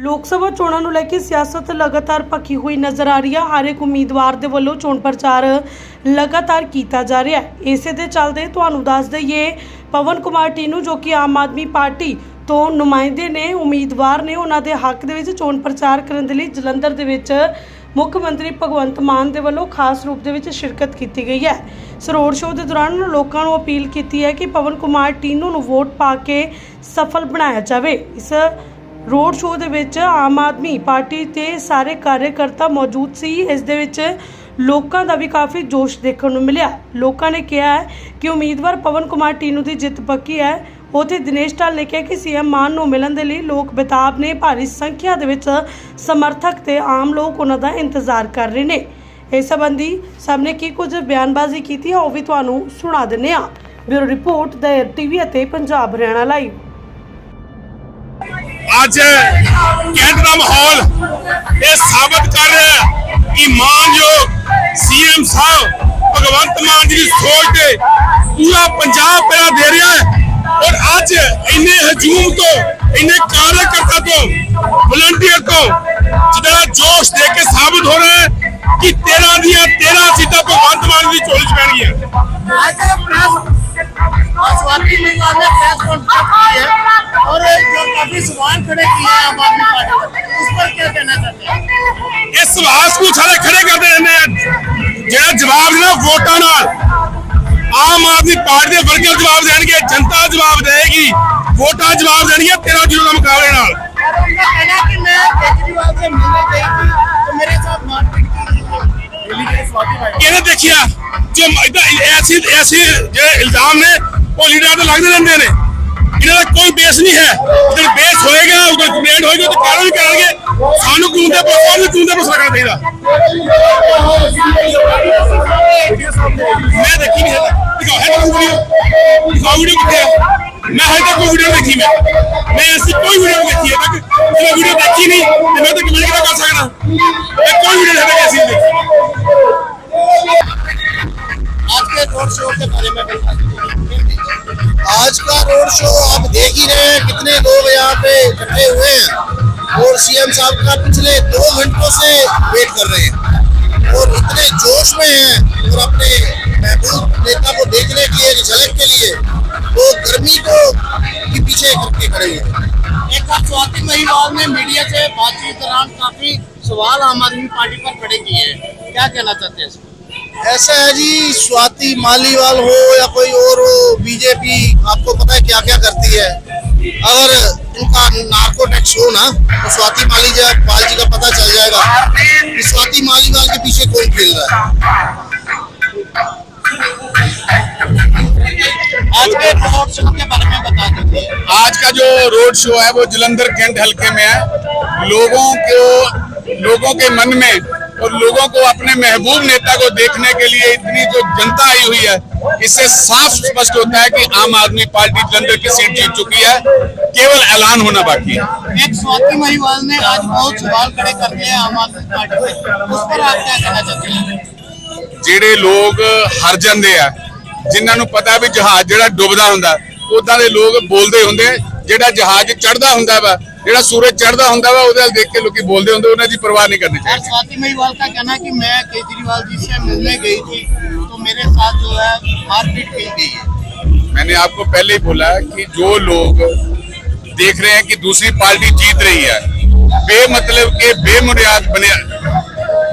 ਲੋਕ ਸਭਾ ਚੋਣਾਂ ਨੂੰ ਲੈ ਕੇ ਸਿਆਸਤ ਲਗਾਤਾਰ ਭਖੀ ਹੋਈ ਨਜ਼ਰ ਆ ਰਹੀ ਹੈ ਹਰ ਇੱਕ ਉਮੀਦਵਾਰ ਦੇ ਵੱਲੋਂ ਚੋਣ ਪ੍ਰਚਾਰ ਲਗਾਤਾਰ ਕੀਤਾ ਜਾ ਰਿਹਾ ਹੈ। ਇਸੇ ਦੇ ਚੱਲਦੇ ਤੁਹਾਨੂੰ ਦੱਸ ਦਈਏ, ਪਵਨ ਕੁਮਾਰ ਟੀਨੂ ਜੋ ਕਿ ਆਮ ਆਦਮੀ ਪਾਰਟੀ ਤੋਂ ਨੁਮਾਇੰਦੇ ਨੇ, ਉਮੀਦਵਾਰ ਨੇ, ਉਹਨਾਂ ਦੇ ਹੱਕ ਦੇ ਵਿੱਚ ਚੋਣ ਪ੍ਰਚਾਰ ਕਰਨ ਦੇ ਲਈ ਜਲੰਧਰ ਦੇ ਵਿੱਚ ਮੁੱਖ ਮੰਤਰੀ ਭਗਵੰਤ ਮਾਨ ਦੇ ਵੱਲੋਂ ਖਾਸ ਰੂਪ ਦੇ ਵਿੱਚ ਸ਼ਿਰਕਤ ਕੀਤੀ ਗਈ ਹੈ। ਇਸ ਰੋਡ ਸ਼ੋਅ ਦੇ ਦੌਰਾਨ ਲੋਕਾਂ ਨੂੰ ਅਪੀਲ ਕੀਤੀ ਹੈ ਕਿ ਪਵਨ ਕੁਮਾਰ ਟੀਨੂ ਨੂੰ ਵੋਟ ਪਾ ਕੇ ਸਫਲ ਬਣਾਇਆ ਜਾਵੇ। ਇਸ ਰੋਡ ਸ਼ੋਅ ਦੇ ਵਿੱਚ ਆਮ ਆਦਮੀ ਪਾਰਟੀ ਤੇ ਸਾਰੇ ਕਾਰਜਕਰਤਾ ਮੌਜੂਦ ਸੀ। ਇਸ ਦੇ ਵਿੱਚ ਲੋਕਾਂ ਦਾ ਵੀ ਕਾਫੀ ਜੋਸ਼ ਦੇਖਣ ਨੂੰ ਮਿਲਿਆ। ਲੋਕਾਂ ਨੇ ਕਿਹਾ ਹੈ ਕਿ ਉਮੀਦਵਾਰ ਪਵਨ ਕੁਮਾਰ ਟੀਨੂ ਦੀ ਜਿੱਤ ਪੱਕੀ ਹੈ। ਉਥੇ ਦਿਨੇਸ਼ ਢਾਲ ਨੇ ਕਿਹਾ ਕਿ ਸੀਐਮ ਮਾਨ ਨੂੰ ਮਿਲਣ ਦੇ ਲਈ ਲੋਕ ਬੇਤਾਬ ਨੇ। ਭਾਰੀ ਸੰਖਿਆ ਦੇ ਵਿੱਚ ਸਮਰਥਕ ਤੇ ਆਮ ਲੋਕ ਉਹਨਾਂ ਦਾ ਇੰਤਜ਼ਾਰ ਕਰ ਰਹੇ ਨੇ। ਇਸ ਸੰਬੰਧੀ ਸਭ ਨੇ ਕੀ ਕੁਝ ਬਿਆਨਬਾਜ਼ੀ ਕੀਤੀ ਹੈ ਉਹ ਵੀ ਤੁਹਾਨੂੰ ਸੁਣਾ ਦਿੰਨੇ ਆ ਬਿਊਰੋ ਰਿਪੋਰਟ ਦਾ ਟੀਵੀ ਅਤੇ ਪੰਜਾਬ ਹਰਿਆਣਾ ਲਾਈਵ। ਅੱਜ ਕੈਂਟ ਦਾ ਮਾਹੌਲ ਇਹ ਸਾਬਤ ਕਰ ਰਿਹਾ ਹੈ ਕਿ ਮਾਨਯੋਗ ਸੀਐਮ ਸਾਹਿਬ ਭਗਵੰਤ ਮਾਨ ਜੀ ਦੀ ਸੋਚ ਤੇ ਪੂਰਾ ਪੰਜਾਬ ਪਿਆ ਦੇ ਰਿਹਾ ਹੈ ਔਰ ਅੱਜ ਇੰਨੇ ਹਜੂਮ ਤੋਂ, ਇੰਨੇ ਕਾਰਜਕਰਤਾ ਤੋਂ ਵਲੰਟੀਅਰ ਤੋਂ ਜਿਹੜਾ ਜੋਸ਼ ਦੇ ਕੇ ਸਾਬਤ ਹੋ ਰਿਹਾ ਹੈ ਕਿ 13 ਦੀਆਂ 13 ਸੀਟਾਂ ਭਗਵੰਤ ਮਾਨ ਦੀ ਝੋਲੀ ਚ ਪੈਣਗੀਆਂ। ਅੱਜ ਪ੍ਰੈਸ ਸਵਾਤੀ ਮੈਂ ਕਰਨਾ ਪ੍ਰੈਸ ਕਾਨਫਰੰਸ ਵੋਟਾਂ ਨਾਲ ਆਮ ਆਦਮੀ ਪਾਰਟੀ ਦੇ ਵਰਕਰ ਜਵਾਬ ਦੇਣਗੇ, ਜਨਤਾ ਜਵਾਬ ਦੇਗੀ ਵੋਟਾਂ ਜਵਾਬ ਦੇਣਗੀਆਂ 13 ਜੂਨ ਦੇ ਮੁਕਾਬਲੇ ਨਾਲ। ਕਿਹਨੇ ਦੇਖਿਆ, ਜੇ ਇਦਾਂ ਐਸੀ ਐਸੀ ਜਿਹੜੇ ਇਲਜ਼ਾਮ ਨੇ, ਉਹ ਲੀਡਰਾਂ ਤੇ ਲੱਗਦੇ ਰਹਿੰਦੇ ਨੇ। ਇਹਨਾਂ ਦਾ ਕੋਈ ਬੇਸ ਨਹੀਂ ਹੈ। ਜਦ ਬੇਸ ਹੋਏਗਾ, ਉਦੋਂ ਕੰਪਲੇਂਟ ਹੋਏਗੀ ਤਾਂ ਕਾਰਨ ਵੀ ਕਰਾਂਗੇ। ਸਾਨੂੰ ਕਾਨੂੰਨ ਦੇ ਪ੍ਰਸਾਰ ਨੂੰ ਕਾਨੂੰਨ ਦੇ ਪ੍ਰਸਾਰ ਕਰਨਾ ਚਾਹੀਦਾ। वीडियो मैं हर तक कोई वीडियो देखी मैं। मैं ऐसी कोई वीडियो देखी है। तो- तो वीडियो देखी नहीं। तो मैं तो कमेंट मैं कोई वीडियो ऐसी देखी। आज के रोड शो के बारे में आज का रोड शो आप देख ही रहे हैं कितने लोग यहाँ पे इकट्ठे हुए हैं। और सीएम साहब का पिछले दो घंटों से वेट कर रहे हैं। और इतने जोश में हैं और अपने महबूब नेता को देखने के लिए, झलक के लिए। वो गर्मी को के पीछे करके खड़े हैं। एक बार स्वाति महिवाल ने मीडिया से बातचीत दौरान काफ़ी सवाल आम आदमी पार्टी पर खड़े किए हैं। क्या कहना चाहते हैं ऐसा है जी स्वाति मालीवाल हो या कोई और हो बीजेपी आपको पता है क्या क्या करती है? अगर इनका नार्को टैक्स हो ना तो स्वाति माली पाल जी का पता चल जाएगा कि स्वाति मालीवाल के पीछे कौन खेल रहा है। आज के रोड शो के बारे में बता दीजिए। आज का जो रोड शो है वो जलंधर कैंट हल्के में है। लोगों को लोगों के मन में और लोगों को अपने महबूब नेता को देखने के लिए इतनी जो जनता आई हुई है इससे साफ़ स्पष्ट होता है कि आम आदमी पार्टी जलंधर की सीट जीत चुकी है। केवल ऐलान होना बाकी है। एक स्वाति महिवाल ने आज बहुत सवाल खड़े कर दिए आम आदमी पार्टी में उस पर आप क्या कहना चाहते हैं? जेडे लोग हर दे है ਜਿਨ੍ਹਾਂ ਨੂੰ ਪਤਾ ਵੀ ਜਹਾਜ਼ ਜਿਹੜਾ ਡੁੱਬਦਾ ਹੁੰਦਾ ਉਦਾਂ ਦੇ ਲੋਕ ਬੋਲਦੇ ਹੁੰਦੇ ਆ। ਜਿਹੜਾ ਜਹਾਜ਼ ਚੜਦਾ ਹੁੰਦਾ ਵਾ ਜਿਹੜਾ ਸੂਰਜ ਚੜਦਾ ਹੁੰਦਾ ਵਾ ਉਹਦੇ ਵੱਲ ਦੇਖ ਕੇ ਲੋਕੀ ਬੋਲਦੇ ਹੁੰਦੇ ਉਹਨਾਂ ਦੀ ਪਰਵਾਹ ਨਹੀਂ ਕਰਨੀ और ਚਾਹੀਦੀ स्वाति महिवाल का कहना है कि मैं केजरीवाल जी से मिलने गई थी तो मेरे साथ जो है मारपीट की गई है मैंने आपको पहले ही बोला कि जो लोग देख रहे हैं कि दूसरी पार्टी जीत रही है बेमतलब के बेबुनियाद बने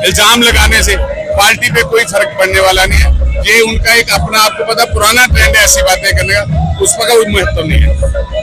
इल्जाम लगाने से पार्टी पे कोई फर्क पड़ने वाला नहीं है ये उनका एक अपना आपको पता पुराना ट्रेंड है ऐसी बातें करने का उसका कोई महत्व नहीं है